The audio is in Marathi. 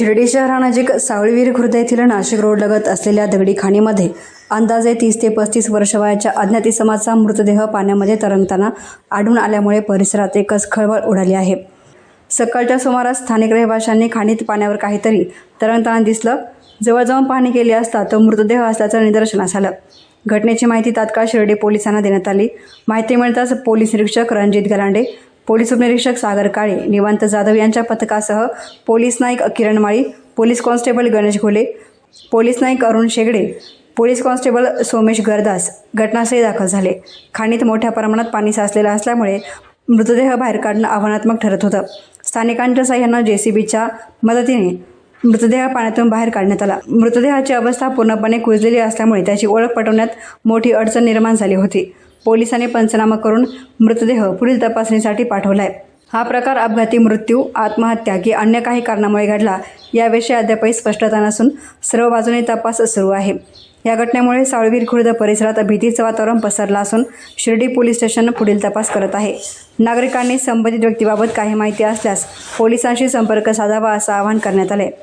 शिर्डी शहरानजीक सावळीवीर खुर्द येथील नाशिक रोडलगत असलेल्या दगडी खाणीमध्ये अंदाजे तीस ते पस्तीस वर्ष वयाच्या अज्ञात इसमाचा मृतदेह पाण्यामध्ये तरंगताना आढळून आल्यामुळे परिसरात एकच खळबळ उडाली आहे. सकाळच्या सुमारास स्थानिक रहिवाशांनी खाणीत पाण्यावर काहीतरी तरंगताना दिसलं. जवळ जाऊन पाहणी केली असता तो मृतदेह असल्याचं निदर्शनास आलं. घटनेची माहिती तात्काळ शिर्डी पोलिसांना देण्यात आली. माहिती मिळताच पोलीस निरीक्षक रणजित गलांडे पोलीस उपनिरीक्षक सागर काळे निवांत जाधव यांच्या पथकासह police Naik Kiran Mali police constable Ganesh Ghole police Naik Arun Shegade police constable Somesh Gardas घटनास्थळी दाखल झाले. खाणीत मोठ्या प्रमाणात पाणी साचलेलं असल्यामुळे मृतदेह बाहेर काढणं आव्हानात्मक ठरत होतं. स्थानिकांच्या साह्यानं जे सी बीच्या मदतीने मृतदेह पाण्यातून बाहेर काढण्यात आला. मृतदेहाची अवस्था पूर्णपणे कुजलेली असल्यामुळे त्याची ओळख पटवण्यात मोठी अडचण निर्माण झाली होती. पोलिसांनी पंचनामा करून मृतदेह पुढील तपासणीसाठी पाठवला आहे हा प्रकार अपघाती मृत्यू आत्महत्या की अन्य काही कारणामुळे घडला याविषयी अद्यापही स्पष्टता नसून सर्व बाजूने तपास सुरू आहे. या घटनेमुळे साळवीर खुर्द परिसरात भीतीचं वातावरण पसरलं असून शिर्डी पोलीस स्टेशन पुढील तपास करत आहे. नागरिकांनी संबंधित व्यक्तीबाबत काही माहिती असल्यास पोलिसांशी संपर्क साधावा असं आवाहन करण्यात आले